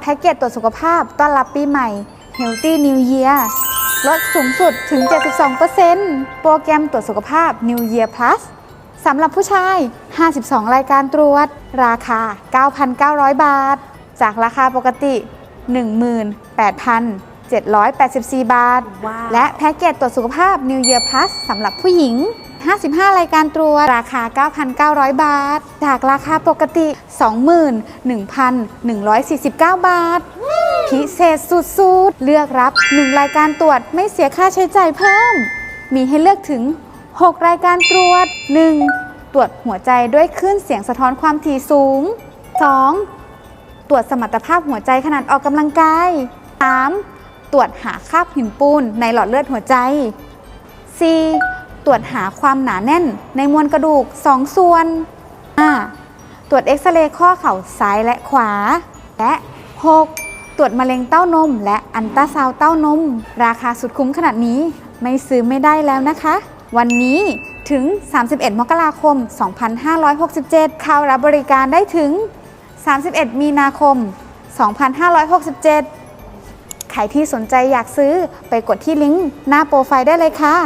แพ็กเกจตรวจสุขภาพต้อนรับปีใหม่ Healthy New Year ลดสูงสุดถึง 72%โปรแกรมตรวจสุขภาพ New Year Plus สำหรับผู้ชาย 52 รายการตรวจ ราคา 9,900 บาท จากราคาปกติ 18,784 บาทว้าวและแพ็กเกจตรวจสุขภาพ New Year Plus สำหรับผู้หญิง 55 รายการตรวจราคา 9,900 บาท จากราคาปกติ 21,149 บาท พิเศษสุดๆ เลือกรับ 1 รายการตรวจไม่เสียค่าใช้จ่ายเพิ่ม มีให้เลือกถึง 6 รายการตรวจ 1. ตรวจหัวใจด้วยคลื่นเสียงสะท้อนความถี่สูง 2. ตรวจสมรรถภาพหัวใจขณะออกกำลังกาย 3. ตรวจหาคราบหินปูนในหลอดเลือดหัวใจ 4. ตรวจหาความหนาแน่นในมวลกระดูก 2 ส่วน 5. ตรวจเอ็กซเรย์ข้อเข่าซ้ายและขวา และ 6. ตรวจมะเร็งเต้านม และอันตราซาวเต้านม ราคาสุดคุ้มขนาดนี้ ไม่ซื้อไม่ได้แล้วนะคะ วันนี้ถึง 31 มกราคม 2567 เข้ารับบริการได้ถึง 31 มีนาคม 2567 ใครที่สนใจอยากซื้อไปกดที่ลิงก์หน้าโปรไฟล์ได้เลยค่ะ